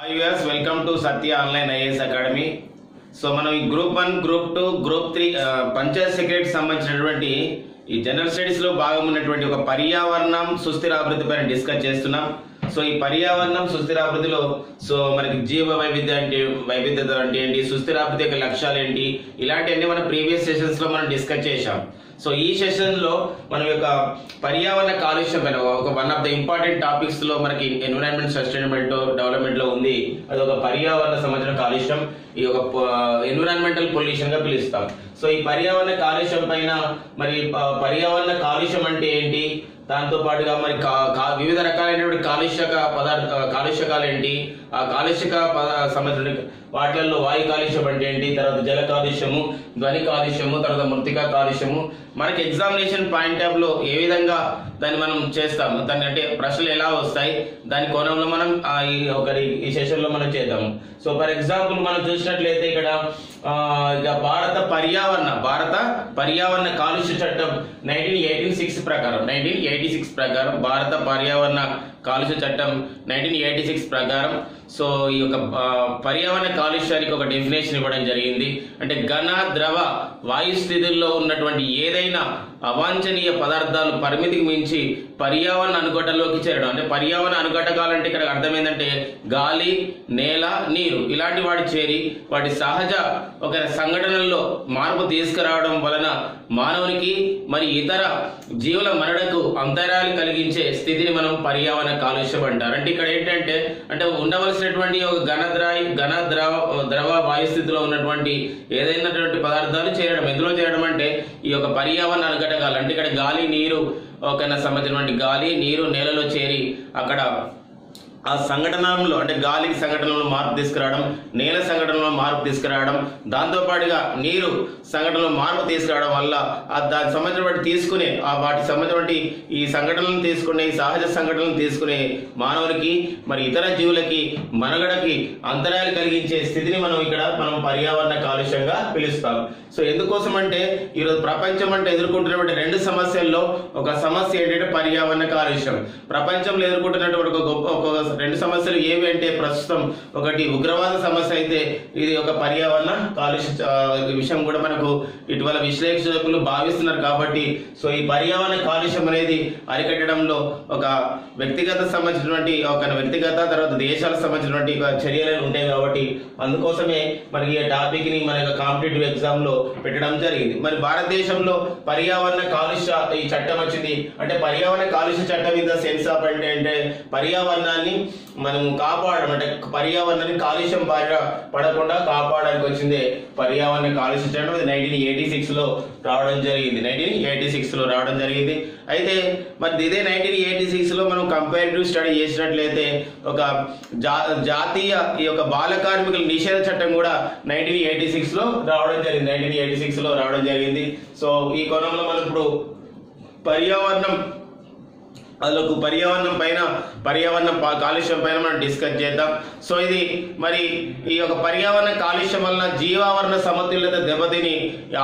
Hi us welcome to Satya online IAS academy so మనం ఈ group one group two group three panchayat సెక్రటరీకి సంబంధించినటువంటి ఈ general స్టడీస్లో భాగం ఉన్నటువంటి ఒక పర్యావరణం సుస్థిర అభివృద్ధి పైన డిస్కస్ చేస్తున్నాం. సో ఈ పర్యావరణం సుస్థిరాభివృద్ధిలో సో మనకి జీవ వైవిధ్య అంటే వైవిధ్యత అంటే ఏంటి సుస్థిరాభివృద్ధి యొక్క లక్ష్యాలు ఏంటి ఇలాంటివన్నీ మనం ప్రీవియస్ సెషన్స్లో మనం డిస్కస్ చేశాం. సో ఈ సెషన్లో మనం యొక్క పర్యావరణ కాలుష్యం పైన ఒక వన్ ఆఫ్ ద ఇంపార్టెంట్ టాపిక్స్లో మనకి ఎన్విరాన్మెంట్ సస్టైనబిలిటీ డెవలప్మెంట్లో ఉంది. అది ఒక పర్యావరణ సంబంధించిన కాలుష్యం. ఈ ఒక ఎన్విరాన్మెంటల్ పొల్యూషన్గా పిలుస్తాం. సో ఈ పర్యావరణ కాలుష్యం పైన మరి పర్యావరణ కాలుష్యం అంటే ఏంటి? దాంతో పాటుగా మరి కా- కా- వివిధ రకాలైనటువంటి కాలుష్యక పదార్థ కాలుష్యకాలు ఏంటి? ఆ కాలుష్యక పద సంబంధించిన వాటిల్లో వాయు కాలుష్యం అంటే ఏంటి? తర్వాత జల కాలుష్యము ధ్వని కాలుష్యము తర్వాత మృతికా కాలుష్యము. మనకి ఎగ్జామినేషన్ పాయింట్ ఆఫ్లో ఏ విధంగా దాన్ని మనం చేస్తాము? దాన్ని అంటే ప్రశ్నలు ఎలా వస్తాయి? దాని కోణంలో మనం ఈ ఒకరి ఈ సెషన్లో మనం చేద్దాము. సో ఫర్ ఎగ్జాంపుల్ మనం చూసినట్లయితే ఇక్కడ ఇక భారత పర్యావరణ భారత పర్యావరణ కాలుష్య చట్టం నైన్టీన్ ఎయిటీన్ సిక్స్ ప్రకారం నైన్టీన్ ఎయిటీ సిక్స్ ప్రకారం భారత పర్యావరణ కాలుష్య చట్టం నైన్టీన్ ఎయిటీ సిక్స్ ప్రకారం. సో ఈ యొక్క పర్యావరణ కాలుష్యానికి ఒక డెఫినేషన్ ఇవ్వడం జరిగింది. అంటే ఘన ద్రవ వాయు స్థితుల్లో ఉన్నటువంటి ఏదైనా అవాంఛనీయ పదార్థాలు పరిమితికి మించి పర్యావరణ అనుఘటనలోకి చేరడం. అంటే పర్యావరణ అనుఘటకాలు అంటే ఇక్కడ అర్థం ఏంటంటే గాలి నేల నీరు ఇలాంటి వాటి చేరి వాటి సహజ ఒక సంఘటనల్లో మార్పు తీసుకురావడం వలన మానవునికి మరి ఇతర జీవుల మరణకు అంతరాయాలు కలిగించే స్థితిని మనం పర్యావరణ కాలుష్యం అంటారు. అంటే ఇక్కడ ఏంటంటే అంటే ఉండవలసినటువంటి ఒక ఘనద్రాయి ఘన ద్రవ ద్రవ వాయు స్థితిలో ఉన్నటువంటి ఏదైనటువంటి పదార్థాలు చేరడం. ఎందులో చేరడం అంటే ఈ యొక్క పర్యావరణ అనుఘటకాలు అంటే ఇక్కడ గాలి నీరు ఒక సంబంధించినటువంటి గాలి నీరు నేలలో చేరి అక్కడ ఆ సంఘటనలో అంటే గాలికి సంఘటనలో మార్పు తీసుకురావడం నేల సంఘటనలో మార్పు తీసుకురావడం దాంతో పాటుగా నీరు సంఘటనలో మార్పు తీసుకురావడం వల్ల ఆ దానికి సంబంధించిన తీసుకునే ఆ వాటికి సంబంధించిన ఈ సంఘటనలను తీసుకునే ఈ సహజ సంఘటనలను తీసుకునే మానవులకి మరి ఇతర జీవులకి మనుగడకి అంతరాయాలు కలిగించే స్థితిని మనం ఇక్కడ మనం పర్యావరణ కాలుష్యంగా పిలుస్తాం. సో ఎందుకోసం అంటే ఈరోజు ప్రపంచం అంటే ఎదుర్కొంటున్నటువంటి రెండు సమస్యల్లో ఒక సమస్య ఏంటంటే పర్యావరణ కాలుష్యం. ప్రపంచంలో ఎదుర్కొంటున్నటువంటి ఒక గొప్ప ఒక రెండు సమస్యలు ఏవి అంటే ప్రస్తుతం ఒకటి ఉగ్రవాద సమస్య అయితే ఇది ఒక పర్యావరణ కాలుష్య విషయం కూడా మనకు ఇటీవల విశ్లేషకులు భావిస్తున్నారు కాబట్టి సో ఈ పర్యావరణ కాలుష్యం అనేది అరికట్టడంలో ఒక వ్యక్తిగత సంబంధించినటువంటి ఒక వ్యక్తిగత తర్వాత దేశాలకు సంబంధించినటువంటి చర్యలు ఉంటాయి కాబట్టి అందుకోసమే మనకి ఈ టాపిక్ని మన యొక్క కాంపిటేటివ్ ఎగ్జామ్లో పెట్టడం జరిగింది. మరి భారతదేశంలో పర్యావరణ కాలుష్య ఈ చట్టం వచ్చింది. అంటే పర్యావరణ కాలుష్య చట్టం ఇన్ ద సెన్స్ ఆఫ్ అంటే అంటే పర్యావరణాన్ని మనం కాపాడడం అంటే పర్యావరణాన్ని కాలుష్యం బారిన పడకుండా కాపాడడానికి వచ్చింది పర్యావరణ కాలుష్య చట్టం ఇది నైన్టీన్ ఎయిటీ సిక్స్లో రావడం జరిగింది. నైన్టీన్ ఎయిటీ సిక్స్లో రావడం జరిగింది. అయితే మరి ఇదే నైన్టీన్ ఎయిటీ సిక్స్లో మనం కంపారిటివ్ స్టడీ చేసినట్లయితే ఒక జా జాతీయ ఈ యొక్క బాల కార్మికుల నిషేధ చట్టం కూడా నైన్టీన్ ఎయిటీ సిక్స్లో రావడం జరిగింది. నైన్టీన్ ఎయిటీ సిక్స్లో రావడం జరిగింది. సో ఈ కోణంలో మనం ఇప్పుడు పర్యావరణం అదొక పర్యావరణం పైన పర్యావరణ కాలుష్యం పైన మనం డిస్కస్ చేద్దాం. సో ఇది మరి ఈ యొక్క పర్యావరణ కాలుష్యం వలన జీవావరణ సమతుల్యత దెబ్బతిని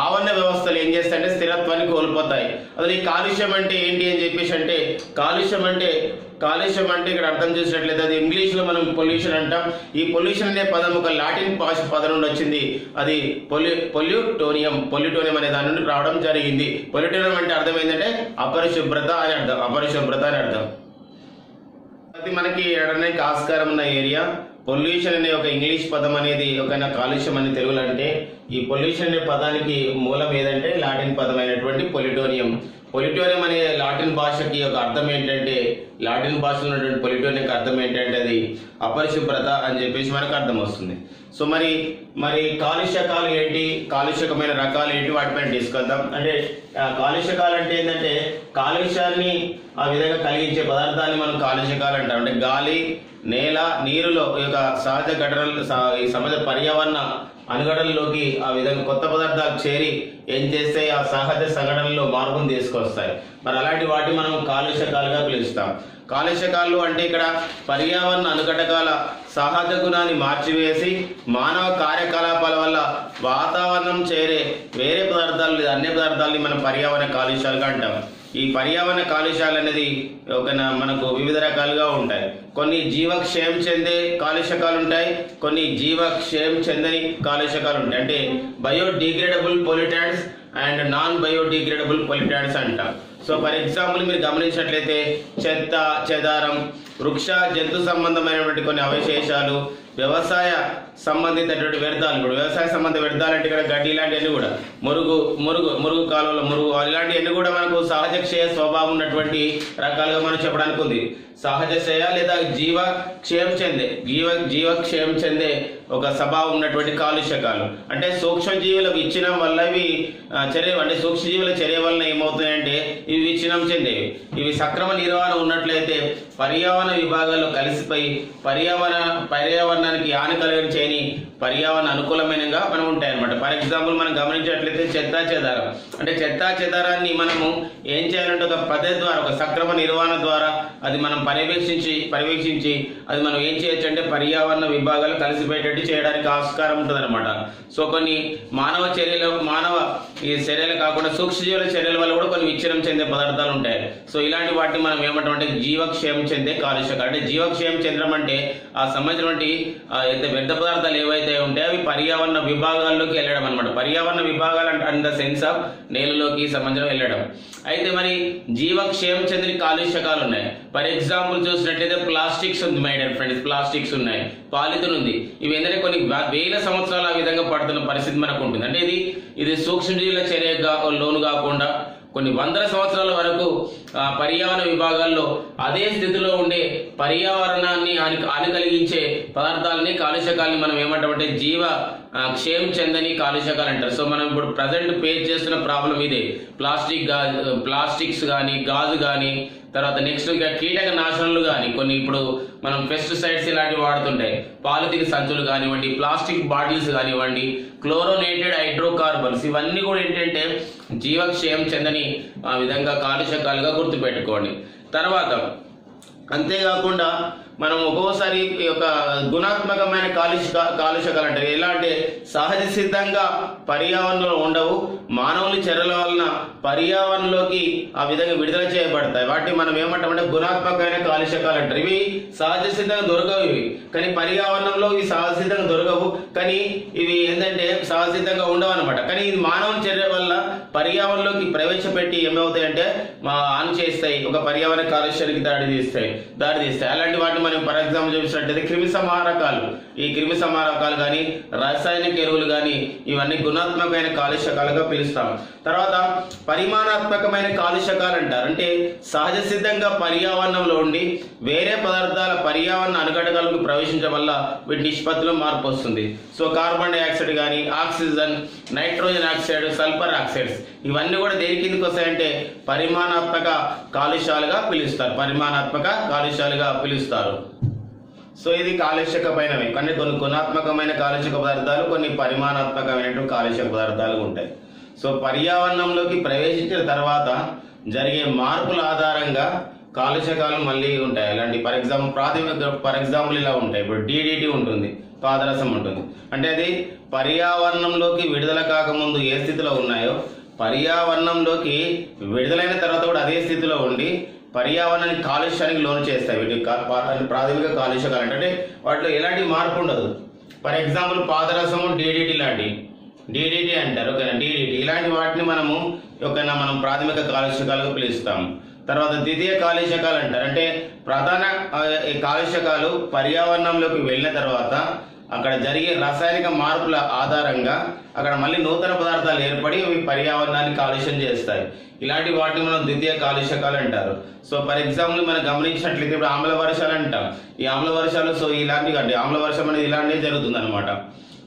ఆవరణ వ్యవస్థలు ఏం చేస్తాయంటే స్థిరత్వాన్ని కోల్పోతాయి. అసలు ఈ కాలుష్యం అంటే ఏంటి అని చెప్పేసి అంటే కాలుష్యం అంటే కాలుష్యం అంటే ఇక్కడ అర్థం చేసినట్లయితే అది ఇంగ్లీష్లో మనం పొల్యూషన్ అంటాం. ఈ పొల్యూషన్ అనే పదం ఒక లాటిన్ భాష పదం నుండి వచ్చింది. అది పొల్యూ పొల్యూటోనియం పొల్యూటోనియం అనే దాని నుండి రావడం జరిగింది. పొల్యూటోనియం అంటే అర్థం ఏంటంటే అపరిశుభ్రత అని అర్థం అపరిశుభ్రత అని అర్థం. అది మనకి ఎడడానికి ఆస్కారం ఉన్న ఏరియా. పొల్యూషన్ అనే ఒక ఇంగ్లీష్ పదం అనేది ఒక కాలుష్యం అని తెలుగులో అంటే ఈ పొల్యూషన్ అనే పదానికి మూలం ఏదంటే లాటిన్ పదం అయినటువంటి పొలిటోనియం పొలిటోరియం అనే లాటిన్ భాషకి ఒక అర్థం ఏంటంటే లాటిన్ భాషలో ఉన్నటువంటి పొలిటోనియం అర్థం ఏంటంటే అది అపరిశుభ్రత అని చెప్పేసి మనకు అర్థం వస్తుంది. సో మరి మరి కాలుష్యకాలు ఏంటి? కాలుష్యకమైన రకాలు ఏంటి? వాటిపైన తీసుకెళ్తాం అంటే కాలుష్యకాలు అంటే ఏంటంటే కాలుష్యాన్ని ఆ విధంగా కలిగించే పదార్థాన్ని మనం కాలుష్యకాలు అంటాం. అంటే గాలి నేల నీరులో ఈ యొక్క సహజ ఘటనలు ఈ సమాజ పర్యావరణ అనుగడల్లోకి ఆ విధంగా కొత్త పదార్థాలు చేరి ఏం చేస్తే ఆ సహజ సంఘటనలో మార్పును తీసుకొస్తాయి. మరి అలాంటి వాటి మనం కాలుష్యకాలుగా పిలుస్తాం. కాలుష్యకాలు అంటే ఇక్కడ పర్యావరణ అనుఘటకాల సహజ గుణాన్ని మార్చివేసి మానవ కార్యకలాపాల వల్ల వాతావరణం చేరే వేరే పదార్థాలు లేదా అన్ని పదార్థాలని మనం పర్యావరణ కాలుష్యాలుగా అంటాం. ఈ పర్యావరణ కాలుష్యాలు అనేది ఒక మనకు వివిధ రకాలుగా ఉంటాయి. కొన్ని జీవక్షయం చెందే కాలుష్యకాలు ఉంటాయి కొన్ని జీవక్షయం చెందని కాలుష్యకాలు ఉంటాయి. అంటే biodegradable pollutants and non biodegradable pollutants అంటారు సో ఫర్ ఎగ్జాంపుల్ మీరు గమనించినట్లయితే చెత్త చెదారం వృక్ష జంతు సంబంధమైనటువంటి కొన్ని అవశేషాలు వ్యవసాయ సంబంధితటువంటి వ్యర్థాలు కూడా. వ్యవసాయ సంబంధ వ్యర్థాలు అంటే ఇక్కడ గడ్డి ఇలాంటివన్నీ కూడా. మురుగు మురుగు మురుగు కాలువల మురుగు ఇలాంటివన్నీ కూడా మనకు సహజ క్షయ స్వభావం ఉన్నటువంటి రకాలుగా మనం చెప్పడానికి ఉంది. సహజ క్షయ లేదా జీవ క్షయం చెందే జీవ జీవ క్షయం చెందే ఒక సభ ఉన్నటువంటి కాలుష్యకాలు. అంటే సూక్ష్మజీవుల విచ్ఛిన్నం వల్ల ఇవి చర్య అంటే సూక్ష్మజీవుల చర్య వలన ఏమవుతున్నాయంటే ఇవి విచ్ఛిన్నం చెందేవి ఇవి సక్రమ నిర్వహణ ఉన్నట్లయితే పర్యావరణ విభాగాల్లో కలిసిపోయి పర్యావరణ పర్యావరణానికి హాని కలిగించేని పర్యావరణ అనుకూలమైనగా మనం ఉంటాయి అనమాట ఫర్ ఎగ్జాంపుల్ మనం గమనించినట్లయితే చెత్తా చెదారం. అంటే చెత్తా చెదారాన్ని మనము ఏం చేయాలంటే ఒక పద్ధతి ద్వారా ఒక సక్రమ నిర్వహణ ద్వారా అది మనం పర్యవేక్షించి పర్యవేక్షించి అది మనం ఏం చేయొచ్చు అంటే పర్యావరణ విభాగాలు కలిసిపోయేటట్టు చేయడానికి ఆస్కారం ఉంటుంది సో కొన్ని మానవ చర్యలు మానవ ఈ చర్యలు కాకుండా సూక్ష్మజీవుల చర్యల వల్ల కూడా కొన్ని విచ్ఛిన్నం చెందే పదార్థాలు ఉంటాయి. సో ఇలాంటి వాటిని మనం ఏమంటాం అంటే జీవక్షయం చెందే కాలుష్యం. అంటే జీవక్షయం చెందడం అంటే ఆ సంబంధించినటువంటి అయితే వ్యర్థ పదార్థాలు ఏవైతే ఉంటాయో అవి పర్యావరణ విభాగాల్లోకి వెళ్ళడం అనమాట పర్యావరణ విభాగాలు అంటే అండ్ ద సెన్స్ ఆఫ్ నేలలోకి సంబంధించిన వెళ్ళడం. అయితే మరి జీవక్షయం చెందిన కాలుష్యకాలు ఉన్నాయి. ఫర్ ఎగ్జాంపుల్ చూసినట్లయితే ప్లాస్టిక్స్ ఉంది మై డియర్ ఫ్రెండ్స్ ప్లాస్టిక్స్ ఉన్నాయి. పాలిథిన్ ఉంది. ఇవి ఏంటంటే కొన్ని వేల సంవత్సరాలు ఆ విధంగా పడుతున్న పరిస్థితి మనకు ఉంటుంది. అంటే ఇది ఇది సూక్ష్మజీవుల చర్యగా లోను కాకుండా కొన్ని వందల సంవత్సరాల వరకు పర్యావరణ విభాగాల్లో అదే స్థితిలో ఉండే పర్యావరణాన్ని హాని కలిగించే పదార్థాలని కాలుష్యకాలని మనం ఏమంటామంటే జీవ క్షేమ్ చందని కాలుష్యకాలు అంటారు. సో మనం ఇప్పుడు ప్రజెంట్ ఫేస్ చేస్తున్న ప్రాబ్లం ఇదే. ప్లాస్టిక్గా ప్లాస్టిక్స్ కానీ గాజు కానీ తర్వాత నెక్స్ట్ ఇంకా కీటక నాశనలు కానీ కొన్ని ఇప్పుడు మనం పెస్టిసైడ్స్ ఇలాంటివి వాడుతుంటాయి. పాలిథిన్ సంచులు కానివ్వండి ప్లాస్టిక్ బాటిల్స్ కానివ్వండి క్లోరోనేటెడ్ హైడ్రోకార్బన్స్ ఇవన్నీ కూడా ఏంటంటే జీవక్షయం చెందని ఆ విధంగా కాలుష్యకాలుగా గుర్తుపెట్టుకోండి. తర్వాత అంతేకాకుండా మనం ఒక్కోసారి ఈ యొక్క గుణాత్మకమైన కాలుష్య కాలుష్యకాలు అంటే ఎలా అంటే సహజ సిద్ధంగా పర్యావరణంలో ఉండవు. మానవుల చర్యల వలన పర్యావరణంలోకి ఆ విధంగా విడుదల చేయబడతాయి. వాటిని మనం ఏమంటామంటే గుణాత్మకమైన కాలుష్యకాలు అంటారు ఇవి సహజ సిద్ధంగా దొరకవు ఇవి. కానీ పర్యావరణంలో ఇవి సహజ సిద్ధంగా దొరకవు. కానీ ఇవి ఏంటంటే సహజ సిద్ధంగా ఉండవు అనమాట కానీ ఇది మానవ చర్య వల్ల పర్యావరణంలోకి ప్రవేశపెట్టి ఏమవుతాయంటే ఆన్ చేస్తాయి. ఒక పర్యావరణ కాలుష్యానికి దాడి తీస్తాయి. దాడి తీస్తాయి. అలాంటి వాటిని మనం ఫర్ ఎగ్జాంపుల్ చూసినట్టయితే క్రిమి సంహారకాలు ఈ క్రిమి సంహారకాలు కానీ రాసాయనిక ఎరువులు కానీ ఇవన్నీ గుణాత్మకమైన కాలుష్యకాలుగా పిలుస్తాం. తర్వాత పరిమాణాత్మకమైన కాలుష్యకాలు అంటారు. అంటే సహజ సిద్ధంగా పర్యావరణంలో ఉండి వేరే పదార్థాల పర్యావరణ అనుగడగలకు ప్రవేశించడం వల్ల వీటి నిష్పత్తిలో మార్పు వస్తుంది. సో కార్బన్ డైఆక్సైడ్ కానీ oxygen nitrogen oxide sulphur oxides. ఇవన్నీ కూడా దేని కిందకి వస్తాయంటే పరిమాణాత్మక కాలుష్యాలుగా పిలుస్తారు. పరిమాణాత్మక కాలుష్యాలుగా పిలుస్తారు. సో ఇది కాలుష్యకమైనవి. కానీ కొన్ని గుణాత్మకమైన కాలుష్యక పదార్థాలు కొన్ని పరిమాణాత్మకమైనటువంటి కాలుష్యక పదార్థాలు ఉంటాయి. సో పర్యావరణంలోకి ప్రవేశించిన తర్వాత జరిగే మార్పుల ఆధారంగా కాలుష్యకాలు మళ్ళీ ఉంటాయి. అలాంటి ఫర్ ఎగ్జాంపుల్ ప్రాథమిక ఫర్ ఎగ్జాంపుల్ ఇలా ఉంటాయి. ఇప్పుడు డీడీటీ ఉంటుంది. పాదరసం ఉంటుంది. అంటే అది పర్యావరణంలోకి విడుదల కాకముందు ఏ స్థితిలో ఉన్నాయో పర్యావరణంలోకి విడుదలైన తర్వాత కూడా అదే స్థితిలో ఉండి పర్యావరణానికి కాలుష్యానికి లోను చేస్తాయి. వీటి ప్రాథమిక కాలుష్యకాలు అంటే వాటిలో ఎలాంటి మార్పు ఉండదు. ఫర్ ఎగ్జాంపుల్ పాదరసము డీడీటీ లాంటి డీడీటీ అంటారు ఓకేనా? డీడీటీ ఇలాంటి వాటిని మనము ఒకనా మనం ప్రాథమిక కాలుష్యకాలుగా పిలుస్తాం తర్వాత ద్వితీయ కాలుష్యకాలు అంటారు. అంటే ప్రధాన కాలుష్యకాలు పర్యావరణంలోకి వెళ్ళిన తర్వాత అక్కడ జరిగే రసాయనిక మార్పుల ఆధారంగా అక్కడ మళ్ళీ నూతన పదార్థాలు ఏర్పడి అవి పర్యావరణాన్ని కాలుష్యం చేస్తాయి. ఇలాంటి వాటిని మనం ద్వితీయ కాలుష్యకాలు అంటారు. సో ఫర్ ఎగ్జాంపుల్ మనం గమనించినట్లయితే ఇప్పుడు ఆమ్ల వర్షాలు అంటాం. ఈ ఆమ్ల వర్షాలు సో ఇలాంటివి అంటే ఆమ్ల వర్షం అనేది ఇలాంటివి జరుగుతుంది అనమాట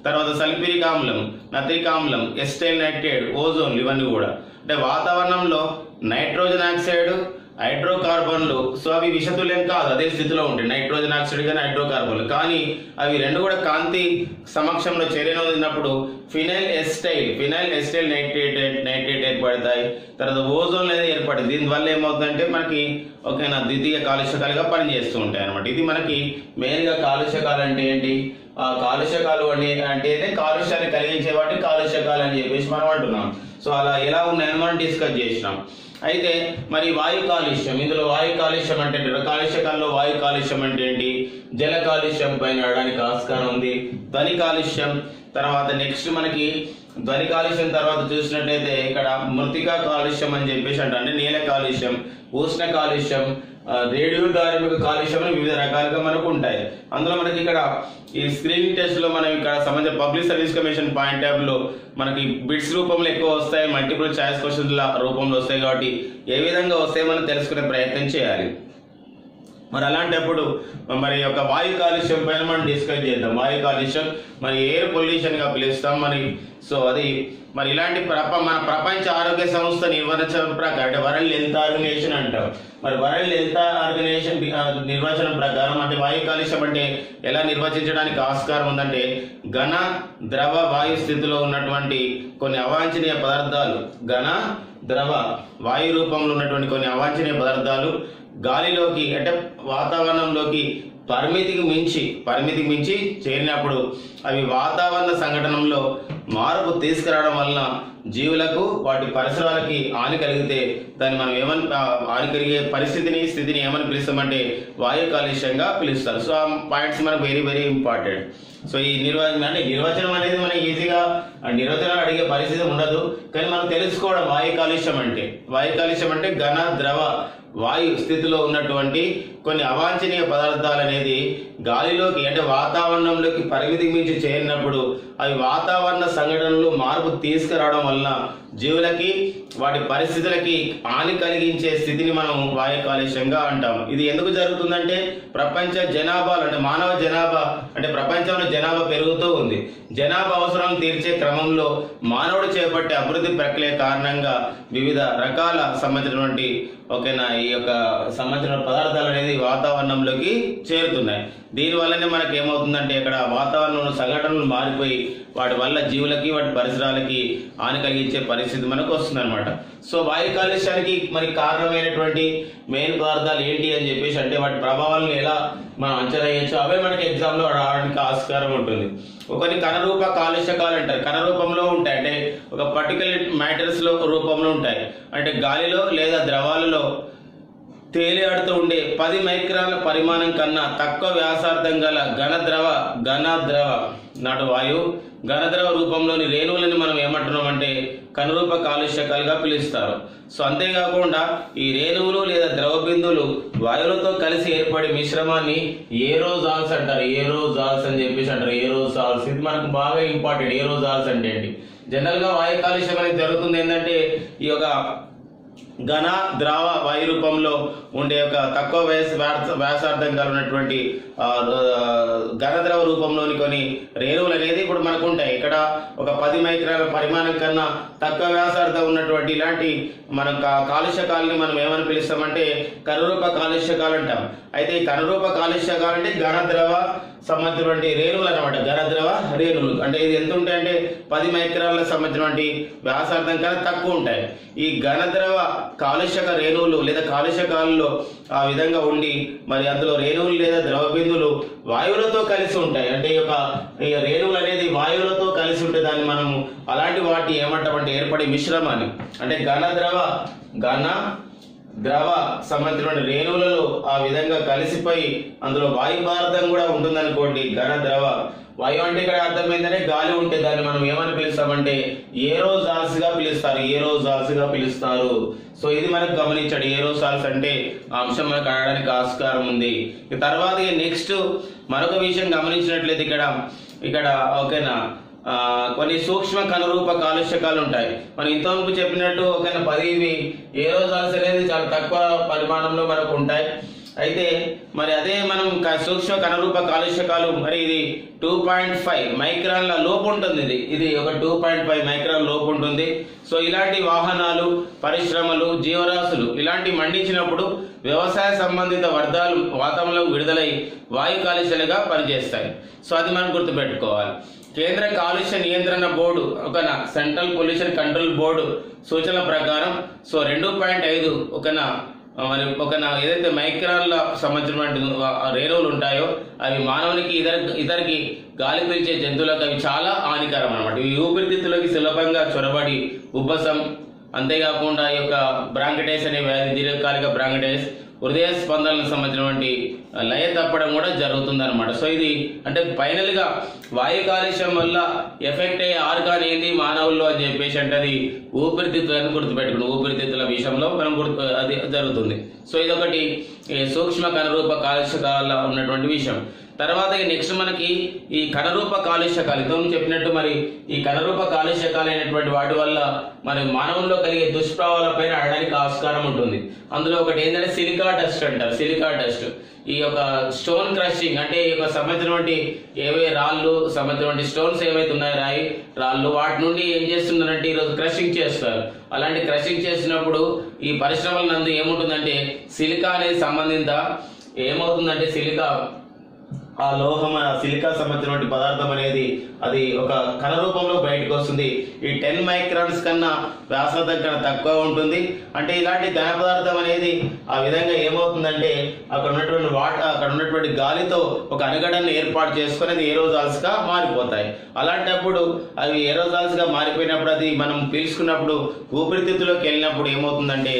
తర్వాత సల్ఫ్యూరిక్ ఆమ్లం నత్రిక్ ఆమ్లం ఎస్టైల్ నైట్రేట్ ఓజోన్ ఇవన్నీ కూడా. అంటే వాతావరణంలో నైట్రోజన్ ఆక్సైడ్ హైడ్రోకార్బన్లు. సో అవి విషతుల్యం కాదు అదే స్థితిలో ఉంటాయి. నైట్రోజన్ ఆక్సైడ్ కానీ హైడ్రోకార్బన్లు. కానీ అవి రెండు కూడా కాంతి సమక్షంలో చర్యను వదిలినప్పుడు ఫినైల్ ఎస్టైల్ ఫినైల్ ఎస్టైల్ నైట్రేట్ నైట్రేట్ ఏర్పడతాయి తర్వాత ఓజోన్ అనేది ఏర్పడుతుంది దీనివల్ల ఏమవుతుందంటే మనకి ఓకేనా ద్వితీయ కాలుష్యకాలుగా పనిచేస్తూ ఉంటాయి అనమాట ఇది మనకి మెయిన్గా కాలుష్యకాలు అంటే ఏంటి? ఆ కాలుష్యకాలు అంటే అంటే కాలుష్యాన్ని కలిగించే వాటి కాలుష్యకాలు అని చెప్పేసి మనం అంటున్నాం. సో అలా ఎలా ఉన్నాయని మనం డిస్కస్ చేసినాం. అయితే మరి వాయు కాలుష్యం ఇందులో వాయు కాలుష్యం అంటే కాలుష్యకాల్లో వాయు కాలుష్యం అంటే ఏంటి? జల కాలుష్యం పైన ఆడడానికి ఆస్కారం ఉంది. ధ్వని కాలుష్యం తర్వాత నెక్స్ట్ మనకి ధ్వని కాలుష్యం తర్వాత చూసినట్టయితే ఇక్కడ మృతికా కాలుష్యం అని చెప్పేసి అంటే అంటే నేల కాలుష్యం ఉష్ణ కాలుష్యం రేడియో ధార్మిక కాలుష్యం అని వివిధ రకాలుగా మనకు ఉంటాయి. అందులో మనకి ఇక్కడ ఈ స్క్రీనింగ్ టెస్ట్లో మనం ఇక్కడ సంబంధించిన పబ్లిక్ సర్వీస్ కమిషన్ పాయింట్ ట్యాబ్లో మనకి బిట్స్ రూపంలో ఎక్కువ వస్తాయి మల్టిపుల్ ఛాయిస్ క్వశ్చన్ల రూపంలో వస్తాయి కాబట్టి ఏ విధంగా వస్తాయి మనం తెలుసుకునే ప్రయత్నం చేయాలి. మరి అలాంటప్పుడు మరి యొక్క వాయు కాలుష్యం పైన మనం డిస్కస్ చేద్దాం. వాయు కాలుష్యం మరి ఎయిర్ పొల్యూషన్గా పిలుస్తాం. మరి సో అది మరి ఇలాంటి ప్రప మన ప్రపంచ ఆరోగ్య సంస్థ నిర్వచనం ప్రకారం అంటే వరల్డ్ హెల్త్ ఆర్గనైజేషన్ అంటాం. మరి వరల్డ్ హెల్త్ ఆర్గనైజేషన్ నిర్వచనం ప్రకారం అంటే వాయు కాలుష్యం అంటే ఎలా నిర్వచించడానికి ఆస్కారం ఉందంటే ఘన ద్రవ వాయు స్థితిలో ఉన్నటువంటి కొన్ని అవాంఛనీయ పదార్థాలు. ఘన ద్రవ వాయు రూపంలో ఉన్నటువంటి కొన్ని అవాంఛనీయ పదార్థాలు గాలిలోకి అంటే వాతావరణంలోకి పరిమితికి మించి పరిమితికి మించి చేరినప్పుడు అవి వాతావరణ సంఘటనలో మార్పు తీసుకురావడం వలన జీవులకు వాటి పరిసరాలకి హాని కలిగితే దాన్ని మనం ఏమని హాని కలిగే పరిస్థితిని స్థితిని ఏమని పిలుస్తామంటే వాయు కాలుష్యంగా పిలుస్తారు. సో ఆ పాయింట్స్ మనకు వెరీ వెరీ ఇంపార్టెంట్ సో ఈ నిర్వచనం అంటే నిర్వచనం అనేది మనకి ఈజీగా నిర్వచనం అడిగే పరిస్థితి ఉండదు. కానీ మనం తెలుసుకోవడం వాయు కాలుష్యం అంటే. వాయు కాలుష్యం అంటే ఘన ద్రవ వాయు స్థితిలో ఉన్నటువంటి కొన్ని అవాంఛనీయ పదార్థాలు అనేది గాలిలోకి అంటే వాతావరణంలోకి పరిమితికి మించి చేరినప్పుడు అవి వాతావరణ సంఘటనలు మార్పు తీసుకురావడం వలన జీవులకి వాటి పరిస్థితులకి హాని కలిగించే స్థితిని మనం వాయు కాలుష్యంగా అంటాం. ఇది ఎందుకు జరుగుతుందంటే ప్రపంచ జనాభా అంటే మానవ జనాభా అంటే ప్రపంచంలో జనాభా పెరుగుతూ ఉంది. జనాభా అవసరం తీర్చే క్రమంలో మానవుడు చేపట్టే అభివృద్ధి ప్రక్రియ కారణంగా వివిధ రకాల సంబంధించినటువంటి ఓకేనా ఈ యొక్క సంబంధించిన పదార్థాలు అనేది వాతావరణంలోకి చేరుతున్నాయి. దీనివల్లనే మనకి ఏమవుతుందంటే ఇక్కడ వాతావరణంలో సంఘటనలు మారిపోయి వాటి వల్ల జీవులకి వాటి పరిసరాలకి హాని కలిగించే పరిస్థితి మనకు వస్తుంది అనమాట సో వాయు కాలుష్యానికి మరి కారణమైనటువంటి మెయిన్ పదార్థాలు ఏంటి అని చెప్పేసి అంటే వాటి ప్రభావాలను ఎలా మనం అంచనా వేయచ్చు అవే మనకి ఎగ్జామ్లో రావడానికి ఆస్కారం ఉంటుంది. కొన్ని కణరూప కాలుష్యకాలు అంటారు. కణ రూపంలో ఉంటాయి. అంటే ఒక పర్టికులర్ మ్యాటర్స్లో రూపంలో ఉంటాయి. అంటే గాలిలో లేదా ద్రవాలలో తేలియాడుతూ ఉండే పది మైక్రాన్ల పరిమాణం కన్నా తక్కువ వ్యాసార్థం గల ఘన ద్రవ ఘన ద్రవ నాటు వాయువు ఘన ద్రవ రూపంలోని రేణువులని మనం ఏమంటున్నామంటే కనురూప కాలుష్యకాలుగా పిలుస్తారు. సో అంతేకాకుండా ఈ రేణువులు లేదా ద్రవ బిందువులు వాయువులతో కలిసి ఏర్పడే మిశ్రమాన్ని ఏరోజాల్స్ అంటారు ఏరోజాల్స్ అని చెప్పేసి అంటారు ఏరోజాల్స్ ఇది మనకు బాగా ఇంపార్టెంట్ ఏరోజాల్స్ అంటే ఏంటి జనరల్గా వాయు కాలుష్యం అనేది జరుగుతుంది ఏంటంటే ఈ యొక్క ఘన ద్రావ వాయు రూపంలో ఉండే ఒక తక్కువ వయసు వ్యాసార్థం కలిగినటువంటి ఘన ద్రవ రూపంలోని కొన్ని రేణువులు అనేది ఇప్పుడు మనకు ఉంటాయి ఇక్కడ ఒక పది మైక్రాల పరిమాణం కన్నా తక్కువ వ్యాసార్థం ఉన్నటువంటి ఇలాంటి మనం కాలుష్యకాలని మనం ఏమని పిలుస్తామంటే కనురూప కాలుష్యకాలు అంటాం. అయితే ఈ కనురూప కాలుష్యకాలు అంటే ఘన ద్రవ సంబంధించినటువంటి రేణువులు అనమాట ఘన ద్రవ రేణువులు. అంటే ఇది ఎంత ఉంటాయి అంటే పది మైక్రాలకు సంబంధించినటువంటి వ్యాసార్థం కన్నా తక్కువ ఉంటాయి. ఈ ఘన ద్రవ కాలుష్యక రేణువులు లేదా కాలుష్యకాలలో ఆ విధంగా ఉండి మరి అందులో రేణువులు లేదా ద్రవ బిందువులు వాయువులతో కలిసి ఉంటాయి. అంటే ఈ యొక్క ఈ రేణువులు అనేది వాయువులతో కలిసి ఉంటే దాన్ని మనము అలాంటి వాటి ఏమంటామంటే ఏర్పడే మిశ్రమాన్ని. అంటే ఘన ద్రవ ఘన ద్రవ సంబంధించిన రేణువులలో ఆ విధంగా కలిసిపోయి అందులో వాయు పదార్థం కూడా ఉంటుందనుకోండి ఘన ద్రవ. వాయు అంటే ఇక్కడ అర్థమైందనే గాలి ఉంటే దాన్ని మనం ఏమని పిలుస్తామంటే ఏరోజాల్స్గా పిలుస్తారు ఏరోజాల్స్గా పిలుస్తారు. సో ఇది మనకు గమనించండి ఏరోసాల్స్ అంటే ఆ అంశం మనకు అనడానికి ఆస్కారం ఉంది. తర్వాత నెక్స్ట్ మరొక విషయం గమనించినట్లయితే ఇక్కడ ఇక్కడ ఓకేనా? కొన్ని సూక్ష్మ కనురూప కాలుష్యకాలు ఉంటాయి. మనం ఇంతవరకు చెప్పినట్టు ఒక పది ఇవి రోజు అనేది చాలా తక్కువ పరిమాణంలో మనకు ఉంటాయి. అయితే మరి అదే మనం క- సూక్ష్మ కనరూప కాలుష్యకాలు మరి ఇది టూ పాయింట్ ఫైవ్ మైక్రాన్ల లోపు ఉంటుంది ఇది. ఇది ఒక టూ పాయింట్ ఫైవ్ మైక్రాన్ లోపు ఉంటుంది. సో ఇలాంటి వాహనాలు పరిశ్రమలు జీవరాశులు ఇలాంటి మండించినప్పుడు వ్యవసాయ సంబంధిత వర్గాలు వాతావరణంలో విడుదలై వాయు కాలుష్యాలుగా పనిచేస్తాయి. సో అది మనం గుర్తుపెట్టుకోవాలి. కేంద్ర కాలుష్య నియంత్రణ బోర్డు ఒక సెంట్రల్ పొల్యూషన్ కంట్రోల్ బోర్డు సూచనల ప్రకారం సో రెండు పాయింట్ ఐదు ఒక మరి ఒక ఏదైతే మైక్రాన్ల సంబంధించినటువంటి రేణువులు ఉంటాయో అవి మానవునికి ఇతర ఇతరికి గాలి పీల్చే జంతువులకు అవి చాలా హానికరం అనమాట ఇవి ఊపిరితిత్తులకి సులభంగా చొరబడి ఉబ్బసం. అంతేకాకుండా ఈ యొక్క బ్రాంకటైస్ అనే వ్యాధి దీర్ఘకాలిక బ్రాంకటైస్ హృదయ స్పందనలకు సంబంధించినటువంటి లయ తప్పడం కూడా జరుగుతుంది అనమాట సో ఇది అంటే ఫైనల్గా వాయు కాలుష్యం వల్ల ఎఫెక్ట్ అయ్యే ఆర్గాన్ ఏంది మానవుల్లో అని చెప్పేసి అంటే అది ఊపిరితిత్తులను గుర్తుపెట్టుకుని ఊపిరితిత్తుల విషయంలో మనం గుర్తు అది జరుగుతుంది. సో ఇదొకటి ఈ సూక్ష్మ కనురూప కాలుష్యకాల ఉన్నటువంటి విషయం. తర్వాత నెక్స్ట్ మనకి ఈ కణరూప కాలుష్యకాలు. ఇంతకు చెప్పినట్టు మరి ఈ కణరూప కాలుష్యకాలు అయినటువంటి వాటి వల్ల మరి మానవుల్లో కలిగే దుష్ప్రభావాలపైన ఆడడానికి ఆస్కారం ఉంటుంది. అందులో ఒకటి ఏంటంటే సిలికా డస్ట్ అంటారు. Silica dust. ఈ యొక్క స్టోన్ క్రషింగ్ అంటే ఈ యొక్క సంబంధించినటువంటి ఏవే రాళ్ళు సంబంధించినటువంటి స్టోన్స్ ఏవైతే ఉన్నాయో రాయి రాళ్ళు వాటి నుండి ఏం చేస్తున్నారంటే ఈరోజు క్రషింగ్ చేస్తారు. అలాంటి క్రషింగ్ చేసినప్పుడు ఈ పరిశ్రమల నందు ఏముంటుందంటే సిలికా అనేది సంబంధిత ఏమవుతుందంటే సిలికా ఆ లోహం సిలికా సంబంధించినటువంటి పదార్థం అనేది అది ఒక కళ రూపంలో బయటకు వస్తుంది. ఈ టెన్ మైక్రాన్స్ కన్నా వ్యాసార్థం కన్నా తక్కువ ఉంటుంది. అంటే ఇలాంటి ఘన పదార్థం అనేది ఆ విధంగా ఏమవుతుందంటే అక్కడ ఉన్నటువంటి వాటర్ అక్కడ ఉన్నటువంటి గాలితో ఒక అనుగడను ఏర్పాటు చేసుకుని అది ఏరోజాల్స్గా మారిపోతాయి. అలాంటప్పుడు అవి ఏరోజాల్స్గా మారిపోయినప్పుడు అది మనం పీల్చుకున్నప్పుడు ఊపిరితిత్తులోకి వెళ్ళినప్పుడు ఏమవుతుందంటే